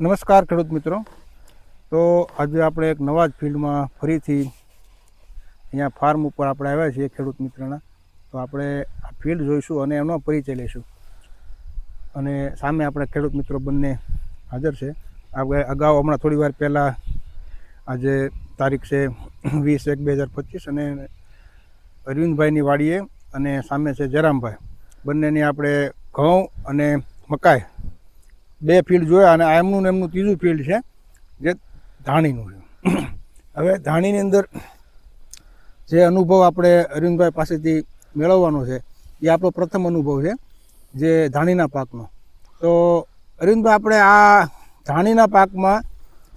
નમસ્કાર ખેડૂત મિત્રો. તો આજે આપણે એક નવા જ ફિલ્ડમાં ફરીથી અહીંયા ફાર્મ ઉપર આપણે આવ્યા છીએ ખેડૂત મિત્રના. તો આપણે આ ફિલ્ડ જોઈશું અને એનો પરિચય લઈશું. અને સામે આપણે ખેડૂત મિત્રો બંને હાજર છે. આપણે અગાઉ હમણાં થોડી વાર પહેલાં આજે તારીખ છે વીસ એક બે હજાર પચીસ અને અરવિંદભાઈની વાડીએ અને સામે છે જયરામભાઈ. બંનેની આપણે ઘઉં અને મકાઈ બે ફિલ્ડ જોયા અને આ એમનું ને એમનું ત્રીજું ફિલ્ડ છે જે ધાણીનું છે. હવે ધાણીની અંદર જે અનુભવ આપણે અરવિંદભાઈ પાસેથી મેળવવાનો છે એ આપણો પ્રથમ અનુભવ છે જે ધાણીના પાકનો. તો અરવિંદભાઈ આપણે આ ધાણીના પાકમાં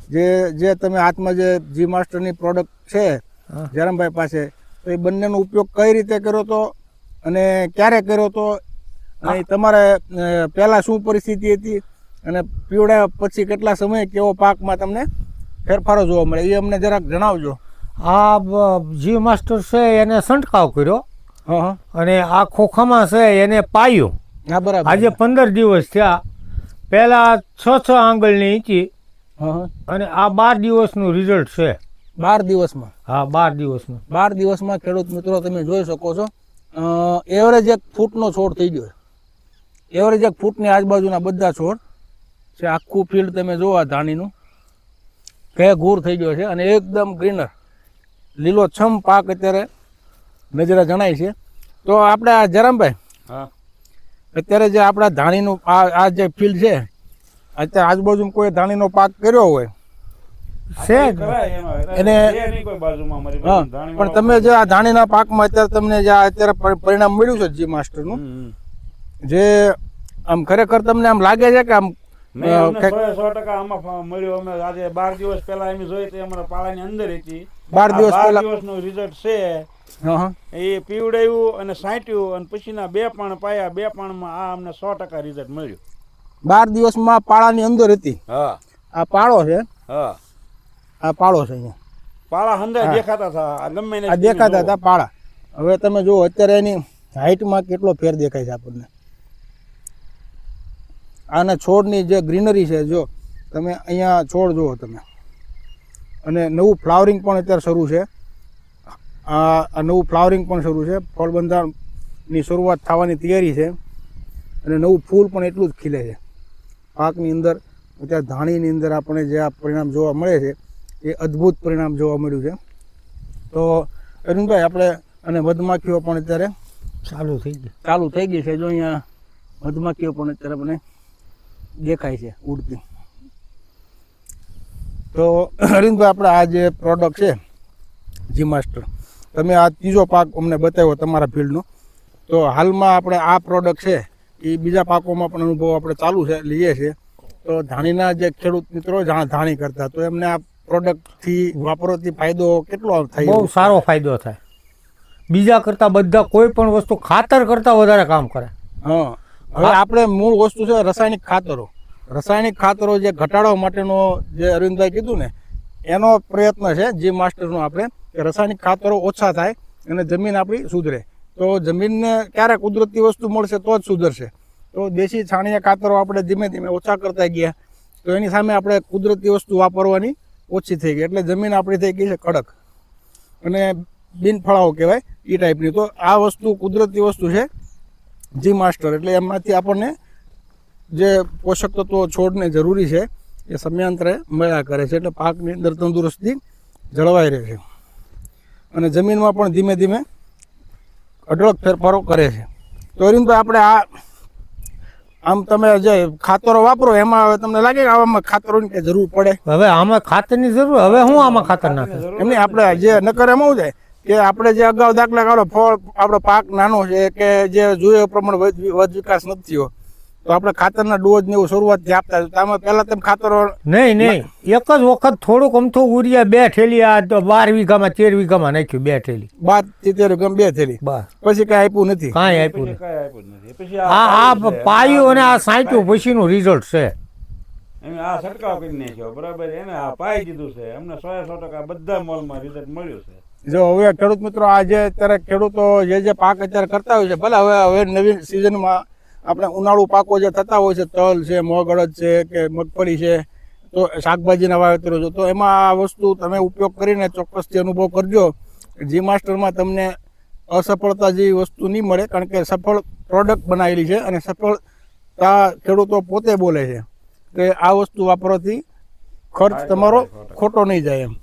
જે જે તમે હાથમાં જે જી માસ્ટરની પ્રોડક્ટ છે જરામભાઈ જયરામભાઈ પાસે તો એ બંનેનો ઉપયોગ કઈ રીતે કર્યો તો અને ક્યારે કર્યો તો? અને તમારે પહેલાં શું પરિસ્થિતિ હતી? અને પીવડાવ્યા પછી કેટલા સમય કેવો પાકમાં તમને ફેરફારો જોવા મળે એ અમને જરાક જણાવજો. આ જી માસ્ટર છે એને સંટકાવ કર્યો. અને આ ખોખામાં છે એને પાયો. હા બરાબર. આજે પંદર દિવસ થયા. પહેલા છ છ આંગળની ઈંચી અને આ બાર દિવસનું રિઝલ્ટ છે. બાર દિવસમાં? હા બાર દિવસનું. બાર દિવસમાં ખેડૂત મિત્રો તમે જોઈ શકો છો. એવરેજ એક ફૂટનો છોડ થઈ ગયો એવરેજ એક ફૂટની આજુબાજુના બધા છોડ છે આખું ફિલ્ડ તમે જુઓ આ ધાણીનું કે ઘૂર થઈ ગયો છે અને એકદમ ગ્રીનર લીલો છમ પાક અત્યારે નજરે જણાય છે. તો આપણે આ જરમભાઈ હા. અત્યારે જે આપણા ધાણીનું આ આ જે ફિલ્ડ છે અત્યારે આજુબાજુમાં કોઈ ધાણીનો પાક કર્યો હોય પણ તમે જે આ ધાણીના પાકમાં અત્યારે તમને જે અત્યારે પરિણામ મળ્યું છે જી માસ્ટરનું. જે આમ ખરેખર તમને આમ લાગે છે કે આમ નહીં, અ, અમને કંઈક સો ટકા આમાં મળ્યું. અમે આજે બાર દિવસ પહેલા એમ જોઈ તો અમારા પાળાની અંદર હતી. બાર દિવસ પહેલા દિવસનું રિઝલ્ટ છે. એ પીવડાયું અને સાંટ્યું અને પછીના બે પાણ પાયા. બે પાણમાં આ અમને સો ટકા રિઝલ્ટ મળ્યું. બાર દિવસમાં પાળાની અંદર હતી. હા. આ પાળો છે. હા. આ પાળો છે અહીંયા. પાળા હંધાય દેખાતા હતા. આ ગમે આ દેખાતા હતા પાળા. હવે તમે જુઓ અત્યારે એની હાઇટમાં કેટલો ફેર દેખાય છે આપણને. આના છોડની જે ગ્રીનરી છે જો તમે અહીંયા છોડ જુઓ તમે. અને નવું ફ્લાવરિંગ પણ અત્યારે શરૂ છે. આ નવું ફ્લાવરિંગ પણ શરૂ છે. ફળબંધાની શરૂઆત થવાની તૈયારી છે. અને નવું ફૂલ પણ એટલું જ ખીલે છે. પાકની અંદર અત્યારે ધાણીની અંદર આપણે જે આ પરિણામ જોવા મળે છે એ અદ્ભુત પરિણામ જોવા મળ્યું છે. તો અરુણભાઈ આપણે અને મધમાખીઓ પણ અત્યારે ચાલુ થઈ ગયું ચાલુ થઈ ગઈ છે. જો અહીંયા મધમાખીઓ પણ અત્યારે મને દેખાય છે ઉડતી. તો અરવિંદભાઈ આપણે આ જે પ્રોડક્ટ છે જી માસ્ટર તમે આ ત્રીજો પાક અમને બતાવ્યો તમારા ફિલ્ડનો તો હાલમાં આપણે આ પ્રોડક્ટ છે એ બીજા પાકોમાં પણ અનુભવ આપણે ચાલુ છે લઈએ છીએ. તો ધાણીના જે ખેડૂત મિત્રો ધાણી કરતા. તો એમને આ પ્રોડક્ટથી વાપરવાથી ફાયદો કેટલો થાય બહુ સારો ફાયદો થાય. બીજા કરતા બધા કોઈ પણ વસ્તુ ખાતર કરતાં વધારે કામ કરે. હા. હવે આપણે મૂળ વસ્તુ છે રાસાયણિક ખાતરો. રાસાયણિક ખાતરો જે ઘટાડવા માટેનો જે અરવિંદભાઈ કીધું ને એનો પ્રયત્ન છે જી માસ્ટરનો આપણે કે રાસાયણિક ખાતરો ઓછા થાય અને જમીન આપણી સુધરે. તો જમીનને ક્યારે કુદરતી વસ્તુ મળશે તો જ સુધરશે. તો દેશી છાણિયા ખાતરો આપણે ધીમે ધીમે ઓછા કરતા ગયા. તો એની સામે આપણે કુદરતી વસ્તુ વાપરવાની ઓછી થઈ ગઈ. એટલે જમીન આપણી થઈ ગઈ છે કડક. અને બિનફળાઓ કહેવાય એ ટાઈપની તો આ વસ્તુ કુદરતી વસ્તુ છે. જી માસ્ટર, એટલે એમાંથી આપણને જે પોષક તત્વો છોડને જરૂરી છે, એ સમયાંતરે મળ્યા કરે છે. એટલે પાકની અંદર તંદુરસ્તી જળવાઈ રહે છે. અને જમીનમાં પણ ધીમે ધીમે અઢળક ફેરફારો કરે છે. તો અરવિંદભાઈ આપણે આ આમ તમે જે ખાતરો વાપરો એમાં હવે તમને લાગે કે આવામાં ખાતરોની ની જરૂર પડે? હવે આમાં ખાતરની જરૂર હવે હું આમાં ખાતર નાખે એમને આપણે જે નકર એમ શું થાય કે આપણે જે અગાઉ દાખલા કાઢો ફળ આપણો પાક નાનો છે કે જે જોઈએ પ્રમાણે વધ વિકાસ નથી થયો. તો આપણે ખાતરના ડોઝ ને એવું શરૂઆતથી આપતા તમે પહેલા તમે ખાતર નહીં નહીં. એક જ વખત થોડુંક અમથું ઉરિયા બે ઠેલી આ તો બાર વીઘામાં તેર વીઘામાં નાખ્યું બે ઠેલી બાર તેર વીઘા બે થેલી. બસ. પછી કઈ આપ્યું નથી. કાંઈ આપ્યું પછી નથી. આ આ પાયું અને આ સાંટ્યું પછીનું રિઝલ્ટ છે. એમ આ છંટકાવ કરી નાખ્યો. બરાબર એને આ પાઈ દીધું છે. અમને સો સો ટકા બધા મોલમાં રિઝલ્ટ મળ્યું છે. જો હવે ખેડૂત મિત્રો આજે અત્યારે ખેડૂતો જે જે પાક અત્યારે કરતા હોય છે ભલે હવે હવે નવી સિઝનમાં આપણે ઉનાળુ પાકો જે થતા હોય છે તલ છે મગ અડદ છે કે મગફળી છે તો શાકભાજીના વાવેતરો છે તો એમાં આ વસ્તુ તમે ઉપયોગ કરીને ચોક્કસથી અનુભવ કરજો. જી માસ્ટરમાં તમને અસફળતા જેવી વસ્તુ નહીં મળે કારણ કે સફળ પ્રોડક્ટ બનાવેલી છે અને સફળતા ખેડૂતો પોતે બોલે છે. કે આ વસ્તુ વાપરવાથી ખર્ચ તમારો ખોટો નહીં જાય એમ.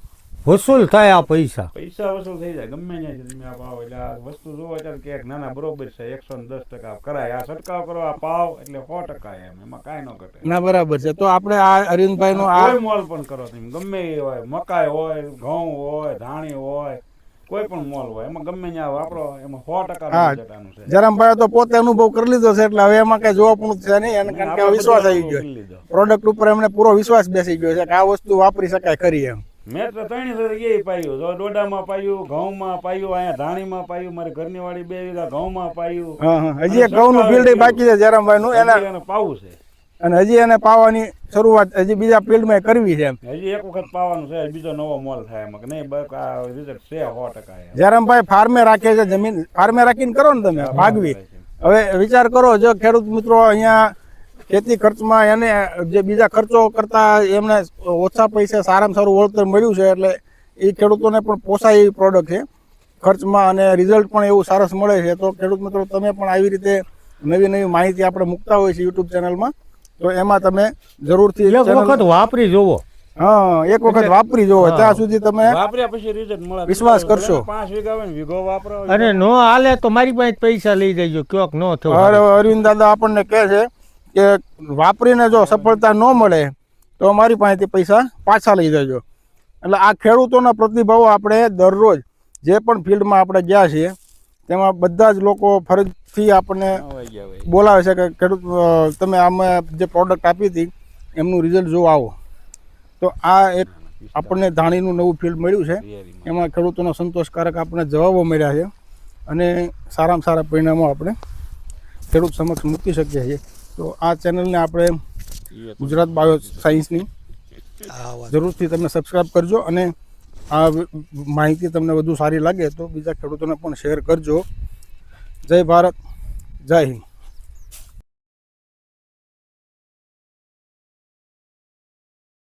વસૂલ થાય આ પૈસા. પૈસા વસૂલ થઈ જાય ગમે ત્યાંથી તમે આ પાવ એટલે આ વસ્તુ જોવો ત્યારે કે ના ના બરોબર છે એકસો ને દસ ટકા કરાય આ છટકાવ કરો આ પાવ એટલે સો ટકા એમ એમાં કાંઈ ન ઘટે. ના બરાબર છે. તો આપણે આ અરવિંદભાઈનો આ મોલ પણ કરો તમે ગમે એ હોય મકાઈ હોય ઘઉં હોય ધાણી હોય કોઈ પણ મોલ હોય એમાં ગમે ત્યાં વાપરો એમાં સો ટકા. છે. જરામભાઈ તો પોતે અનુભવ કરી લીધો છે એટલે હવે એમાં કઈ જોવા પણ છે નહીં એને કારણ કે વિશ્વાસ આવી ગયો પ્રોડક્ટ ઉપર એમને પૂરો વિશ્વાસ બેસી ગયો છે કે આ વસ્તુ વાપરી શકાય ખરી એમ. મેં તો ત્રણ જગ્યાએ પાયું. જો ડોડામાં પાયું ઘઉંમાં પાયું અહીંયા ધાણીમાં પાયું મારી ઘરની વાળી બે વીઘા ઘઉંમાં પાયું. હજી એક ઘઉંનું ફિલ્ડ બાકી છે જરમભાઈ નું એના એને પાવું છે. અને હજી એને પાવાની શરૂઆત હજી બીજા ફિલ્ડમાં કરવી છે હજી એક વખત પાવાનું છે બીજો નવો મોલ થાય એમાં. કે નહીં બસ આ રિઝલ્ટ છે સો ટકા એમ. ફાર્મે રાખે છે જમીન ફાર્મે રાખીને કરો ને તમે ભાગવી. હવે વિચાર કરો જો ખેડૂત મિત્રો અહીંયા ખેતી ખર્ચમાં એને જે બીજા ખર્ચો કરતા એમને ઓછા પૈસા સારામાં સારું વળતર મળ્યું છે એટલે એ ખેડૂતોને પણ પોસાય એવી પ્રોડક્ટ છે. ખર્ચમાં અને રિઝલ્ટ પણ એવું સરસ મળે છે. તો ખેડૂત મિત્રો તમે પણ આવી રીતે નવી નવી માહિતી આપણે મૂકતા હોય છે યુટ્યુબ ચેનલમાં તો એમાં તમે જરૂરથી એક વખત વાપરી જોવો. હા એક વખત વાપરી જોવો. ત્યાં સુધી તમે વાપર્યા પછી રિઝલ્ટ મળે. વિશ્વાસ કરશો. પાંચ વીઘા હોય વીઘો વાપરો. અને નો હાલે તો મારી પાસે પૈસા લઈ જજો. ક્યોક નો થયો અરવિંદ દાદા આપણને કહે છે કે વાપરીને જો સફળતા ન મળે તો અમારી પાસેથી પૈસા પાછા લઈ જજો. એટલે આ ખેડૂતોના પ્રતિભાવો આપણે દરરોજ જે પણ ફિલ્ડમાં આપણે ગયા છીએ તેમાં બધા જ લોકો ફરજથી આપણને. બોલાવે છે કે ખેડૂત તમે આમાં જે પ્રોડક્ટ આપી હતી એમનું રિઝલ્ટ જોવા આવો. તો આ એક આપણને ધાણીનું નવું ફિલ્ડ મળ્યું છે. એમાં ખેડૂતોનો સંતોષકારક આપણને જવાબો મળ્યા છે. અને સારામાં સારા પરિણામો આપણે ખેડૂત સમક્ષ મૂકી શકીએ છીએ. તો આ ચેનલને આપણે ગુજરાત બાયો સાયન્સની જરૂરથી તમે સબસ્ક્રાઈબ કરજો અને આ માહિતી તમને વધુ સારી લાગે તો બીજા ખેડૂતોને પણ શેર કરજો. જય ભારત, જય હિન્દ.